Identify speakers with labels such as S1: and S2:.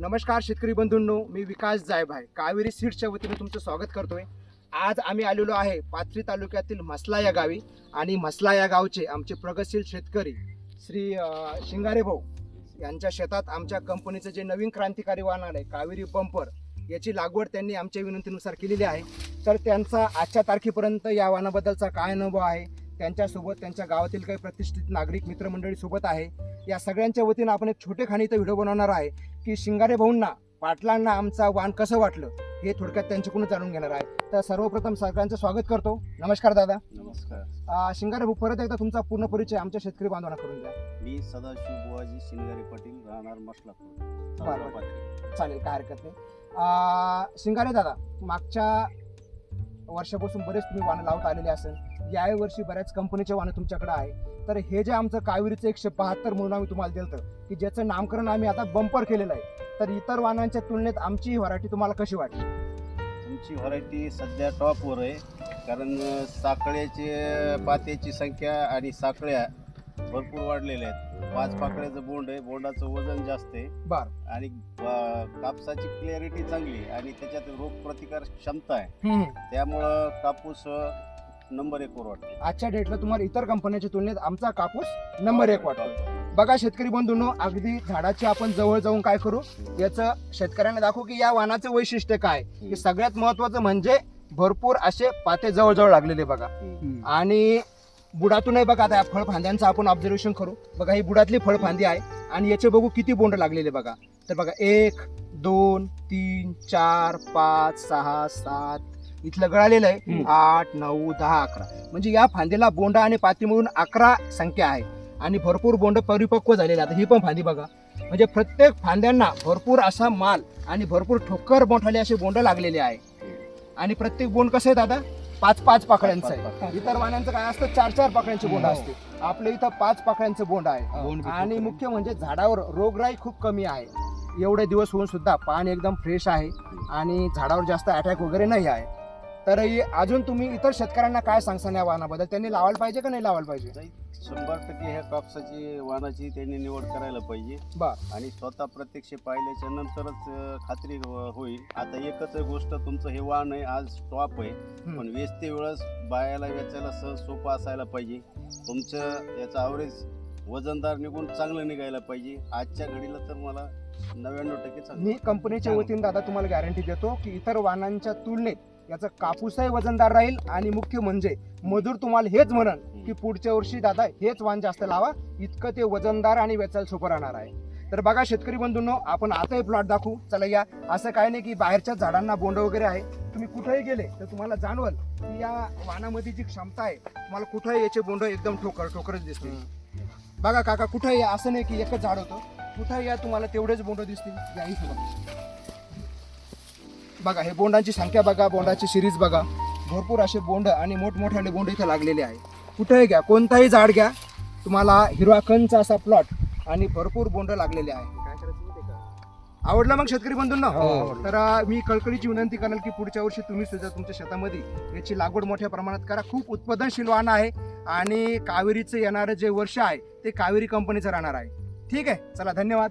S1: नमस्कार शेतकरी बंधूंनो मी विकास जायभाय कावेरी सीड्सच्या वतीने तुमचं स्वागत करतोय. आज आम्ही आलेलो आहे पाथरी तालुक्यातील म्हसला या गावी आणि म्हसला या गावचे आमचे प्रगतशील शेतकरी श्री शिंगारे भाऊ यांच्या शेतात आमच्या कंपनीचं जे नवीन क्रांतिकारी वाहन आलं आहे कावेरी बंपर याची लागवड त्यांनी आमच्या विनंतीनुसार केलेली आहे. तर त्यांचा आजच्या तारखेपर्यंत या वाहनाबद्दलचा काय अनुभव आहे? त्यांच्यासोबत त्यांच्या गावातील काही प्रतिष्ठित नागरिक मित्रमंडळी सोबत आहे. या सगळ्यांच्या वतीनं आपण एक छोटे खाणी इथं व्हिडिओ बनवणार आहे की शिंगारे भाऊंना पाटलांना आमचा वाण कसं वाटलं हे थोडक्यात त्यांच्याकडून जाणून घेणार आहे. तर सर्वप्रथम सगळ्यांचं स्वागत करतो. नमस्कार दादा.
S2: नमस्कार.
S1: शिंगारे भाऊ परत एकदा तुमचा पूर्ण परिचय आमच्या शेतकरी बांधवांना करून द्या.
S2: मी सदाशिव बुवाजी शिनगारे पाटील राहणार मसलापूर पाथरी.
S1: चालेल काय हरकत नाही. शिंगारे दादा मागच्या वर्षापासून बरेच तुम्ही वाहनं लावत आलेले असेल. या वर्षी बऱ्याच कंपनीचे वाहनं तुमच्याकडे आहे. तर हे जे आमचं कावेरीचं एकशे बहात्तर म्हणून आम्ही तुम्हाला दिलं की ज्याचं नामकरण आम्ही आता बंपर केलेलं आहे. तर इतर वाहनांच्या तुलनेत आमची ही व्हरायटी तुम्हाला कशी वाटली?
S2: तुमची व्हरायटी सध्या टॉपवर आहे. कारण साखळ्याचे पात्याची संख्या आणि साखळ्या भरपूर वाढलेल्या आहेत. पाच पाकळ्याचं बोंड आहे. बोंडाचं वजन जास्त आहे.
S1: बर.
S2: आणि अं, कापसाची क्लॅरिटी चांगली आहे आणि त्याच्यात रोग प्रतिकार क्षमता आहे. त्यामुळं कापूस अं, नंबर एक वर वाटते.
S1: आजच्या डेटला तुम्हाला इतर कंपन्यांच्या तुलनेत आमचा कापूस नंबर एक वाटतो. बघा शेतकरी बंधूंनो अगदी झाडाची आपण जवळ जाऊन काय करू? याचं शेतकऱ्यांना दाखवू की या वाहनाचं वैशिष्ट्य काय? की सगळ्यात महत्वाचं म्हणजे भरपूर असे पाते जवळजवळ लागलेले बघा. आणि बुडातूनही बघा आता या फळफांद्यांचं आपण ऑब्झर्वेशन करू. बघा ही बुडातली फळफांदी आहे आणि याचे बघू किती बोंड लागलेले बघा. तर बघा एक दोन तीन चार पाच सहा सात इथलं गळालेलं आहे. आठ नऊ दहा अकरा. म्हणजे या फांदीला बोंड आणि पाती मिळून अकरा संख्या आहे. आणि भरपूर बोंड परिपक्व झालेले आता ही पण फांदी बघा. म्हणजे प्रत्येक फांद्यांना भरपूर असा माल आणि भरपूर ठोकर मोठाले असे बोंड लागलेले आहे. आणि प्रत्येक बोंड कसं आहे दादा? पाच पाच पाकळ्यांचं आहे. इतर वाहनांचं काय असतं? चार चार पाकळ्यांचे बोंड असते आपल्या इथं पाच पाकळ्यांचं बोंड आहे. आणि मुख्य म्हणजे झाडावर रोगराई खूप कमी आहे. एवढे दिवस होऊन सुद्धा पान एकदम फ्रेश आहे आणि झाडावर जास्त अटॅक वगैरे नाही आहे. तर हे अजून तुम्ही इतर शेतकऱ्यांना काय सांगसान या वाहनाबद्दल? त्यांनी लावायला पाहिजे का नाही लावायला पाहिजे?
S2: शंभर टक्के ह्या कापसाची वाहनाची त्यांनी निवड करायला पाहिजे.
S1: बर.
S2: आणि स्वतः प्रत्यक्ष पाहिल्याच्या नंतरच अं, खात्री हो- होईल. आता एकच गोष्ट तुमचं हे वाहन आहे आज स्टॉप आहे. पण वेचते वेळेस बायाला वेचायला सहज सोपं असायला पाहिजे. तुमचं याचं ॲव्हरेज वजनदार निघून चांगलं निघायला पाहिजे. आजच्या घडीला तर मला नव्याण्णव टक्के चांगलं.
S1: मी कंपनीच्या वतीने दादा तुम्हाला गॅरंटी देतो की इतर वाहनांच्या तुलनेत याचं कापूसही वजनदार राहील आणि मुख्य म्हणजे मजूर तुम्हाला हेच म्हणन की पुढच्या वर्षी दादा हेच वाहन जास्त लावा. इतकं ते वजनदार आणि वेचायला सोपं राहणार आहे. तर बघा शेतकरी बंधूंनो आपण आताही प्लॉट दाखवू. चला या. असं काय नाही की बाहेरच्या झाडांना बोंड वगैरे आहे. तुम्ही कुठेही गेले तर तुम्हाला जाणवल की या वाणामध्ये जी क्षमता आहे तुम्हाला कुठेही याचे बोंड एकदम ठोकर ठोकरच दिसतील. बघा काका कुठेही या असं नाही की एकच झाड होतं. कुठेही या तुम्हाला तेवढेच बोंड दिसतील. याही इथे बघा हे बोंडांची संख्या बघा बोंडाची सिरीज बघा. भरपूर असे बोंड आणि मोठमोठाले बोंड इथे लागलेले आहे. कुठेही घ्या कोणताही झाड घ्या तुम्हाला हिरवा कंच असा प्लॉट आणि भरपूर बोंड लागलेले आहे. आवडलं मग शेतकरी बंधूंना?
S2: हो.
S1: तर मी कळकळीची विनंती करेल की पुढच्या वर्षी तुम्ही सुद्धा तुमच्या शेतामध्ये याची लागवड मोठ्या प्रमाणात करा. खूप उत्पादनशील वाहन आहे आणि कावेरीचं येणारं जे वर्ष आहे ते कावेरी कंपनीचं राहणार आहे. ठीक आहे? चला धन्यवाद.